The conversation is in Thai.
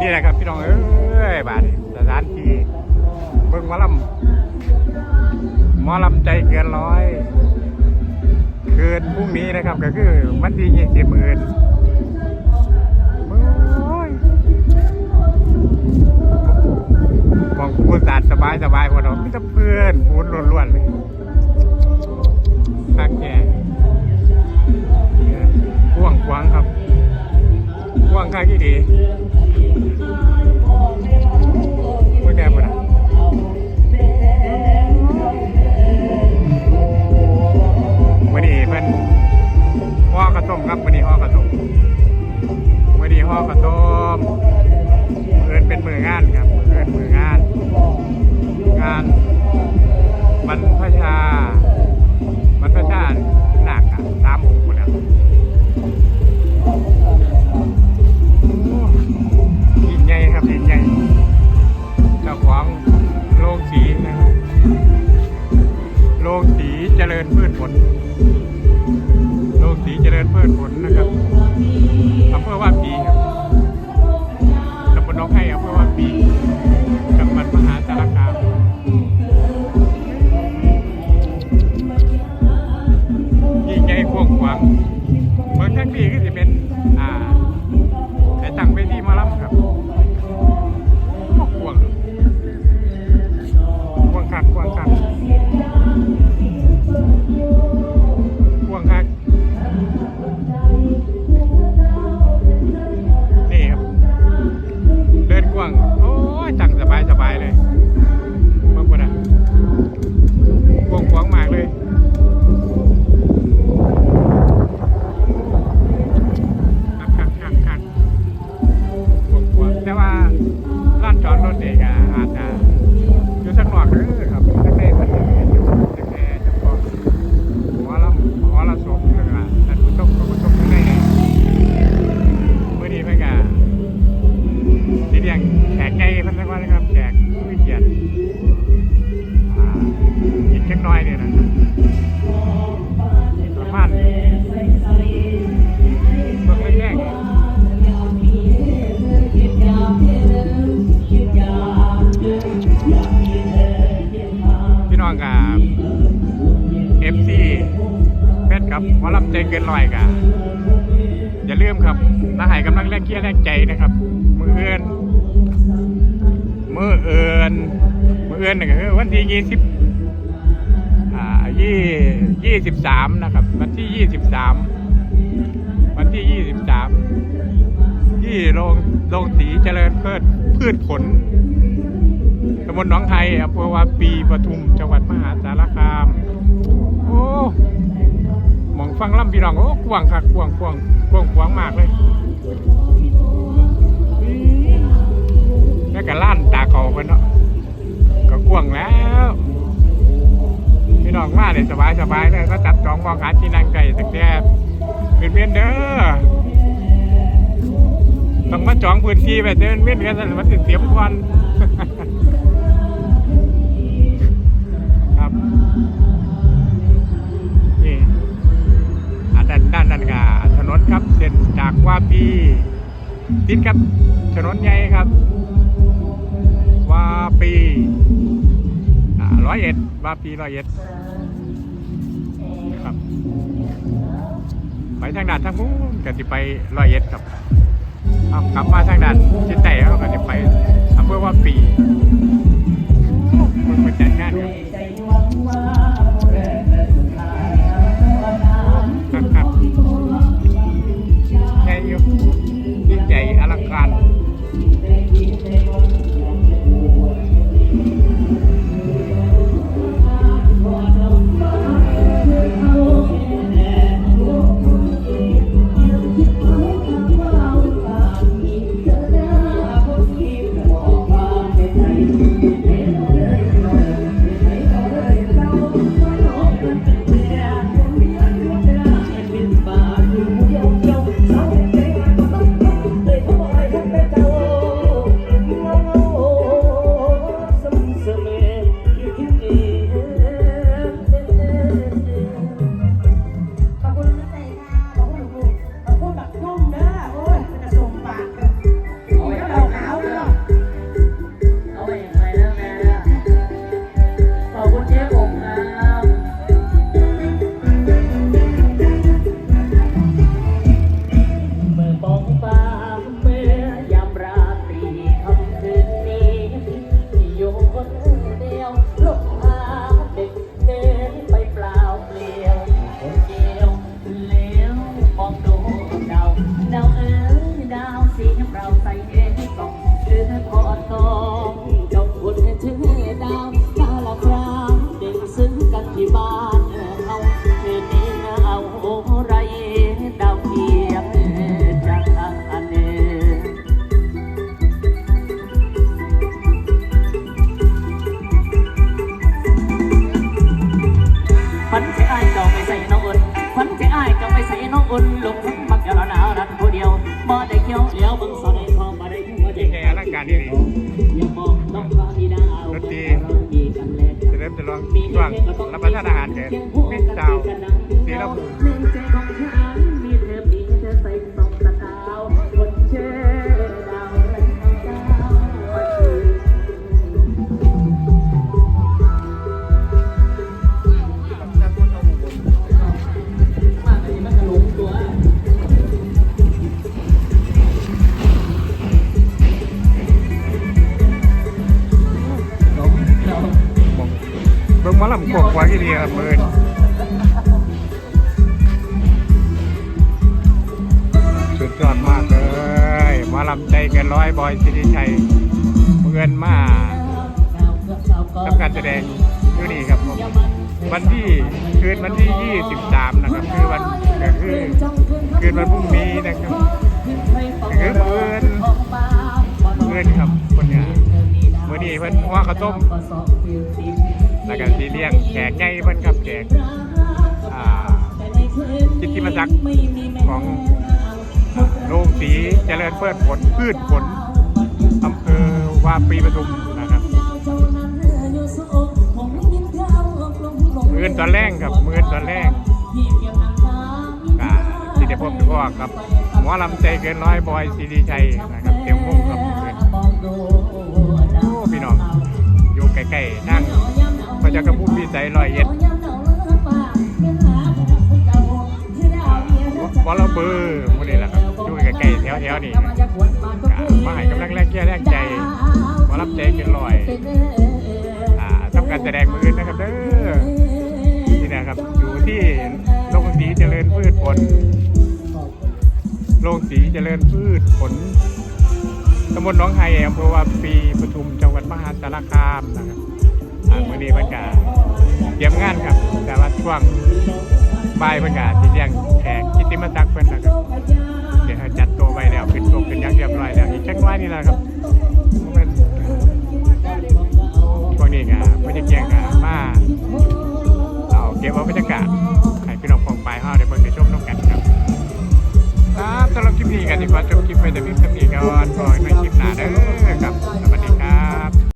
นี่แหละครับพี่น้องเอ้ยบาดนี้สถานที่เบิ่งมอลำมอลำใจเกินร้อย คืนพรุ่งนี้นะครับก็คือวันที่ยี่สิบหมื่นโอ้ยมองพูดสาดสบายสบายพอเราไม่ต้องเพื่อนพูดล้วนๆเลยานบรรพชาบรรพชาหนักอะสามองค์หมดแล้วโอ้ยิ่งใหญ่ครับยิ่งใหญ่เจ้าของโรงสีนะครับโรงสีเจริญพืชผลโรงสีเจริญพืชผลนะครับอำเภอว่าปีครับตำบลน้องไห้อำเภอ คักกว่างคักก ครับหมอลำใจเกินร้อยกับอย่าลืมครับนาหายกำลังแรงเกียร์แรงใจนะครับ มือเอือนมือเอือนมือเอือนหนี่ก็คือวันที่ยี่สิบอ่ายี่ยี่สิบสามนะครับ วันที่ยี่สิบสามวันที่23ที่โรงโรงสีเจริญเพิดพืชผลตำบลหนองไทยอำเภอวาปีปทุมจังหวัดมหาสารคาม โอ้ มองฟังล่ำพี่น้องโอ้กว้างคักกว้างกว้างกว้างกว้างมากเลยแล้วก็ล้านตาเขาเพิ่นเนาะก็กว้างแล้ว พี่น้องมาเลยสบายสบายเลยก็จับจองมองหาที่นั่งไก่ตั้งแต่เป็นเวียนเด้อต้องมาจองพื้นที่ไปเดินเวียนกันสันมันติดเสียมควัน นครับเส้นจากว่าปีติดครับถนนใหญ่ครับว่าปีร้อยเอ็ดว่าปีร้อยเอ็ดครับ ไปทางด้านทางนู้นก็จะไปร้อยเอ็ดครับเอากลับมาทางด้านจิตใจเขาก็จะไปอำเภอว่าปีมันเป็นงานครับ อุ่นลมพึ่งมักจะร้อนหนาวนั้ผู้เดียวบ่ได้เขียวเลี้ยวบึงสอนให้พอมาได้หัวใจแก่ร่างกายนี่องย่ามองต้องฟ้ามีดาวดนตรีเสร็จแล้วจะลองช่วงรับประทานอาหารแก่เป็นสาวสีแล้ว กว่าที่ดีครับเบิร์นสุดยอดมากเลยมาลำใจเกินร้อยบอยสิริชัยเบินมาทำการแสดงอยู่นี่ครับผมวันที่คืนวันที่ 23 นะครับ คือวันก็คือคืนวันพรุ่งนี้นะครับคือเบิร์นเบิร์นครับคนเนี้ยเมื่อนี้เพิ่นหัวข้าวต้ม แล้วก็สีเลี้ยงแขกใหญ่เพิ่นครับแขกอ่ากิตติมศักดิ์ของโรงสีเจริญเปิดผลพืชผลอำเภอวาปีปทุมนะครับมือนตอนแรกครับมือนตอนแรกอ่าที่ได้พบกับพ่อครับหมอลำใจเกินร้อยบอยซีดีชัยนะครับเตียมวงครับมือนโอ้พี่น้องอยู่ใกล้ๆนั่ง พระเจ้ากระพุ่มพิสัยลอยเอ็ดวอลเบอร์พวกนี้แหละครับอยู่ใกล้ๆแถวนี่ก็มาให้กำลังแรงแก่แรงใจหมารับใจกินลอยอ่าทำการแสดงมือนะครับเด้อนี่นะครับอยู่ที่โรงสีเจริญพืชผลโรงสีเจริญพืชผลตำบลหนองไฮอำเภอวาปีปทุมจังหวัดมหาสารคามนะครับ อ่ามื่อนี้บรรยากาศเตรียมงานครับ แต่ว่าช่วงบายเพิ่นก็สิเลี้ยงแขกกิตติมศักดิ์เพิ่นนะครับเดี๋ยวจัดตัวไว้แล้วขึ้นตัวขึ้นยังเรียบร้อยแล้วอีกจังหวะนี่แหละครับ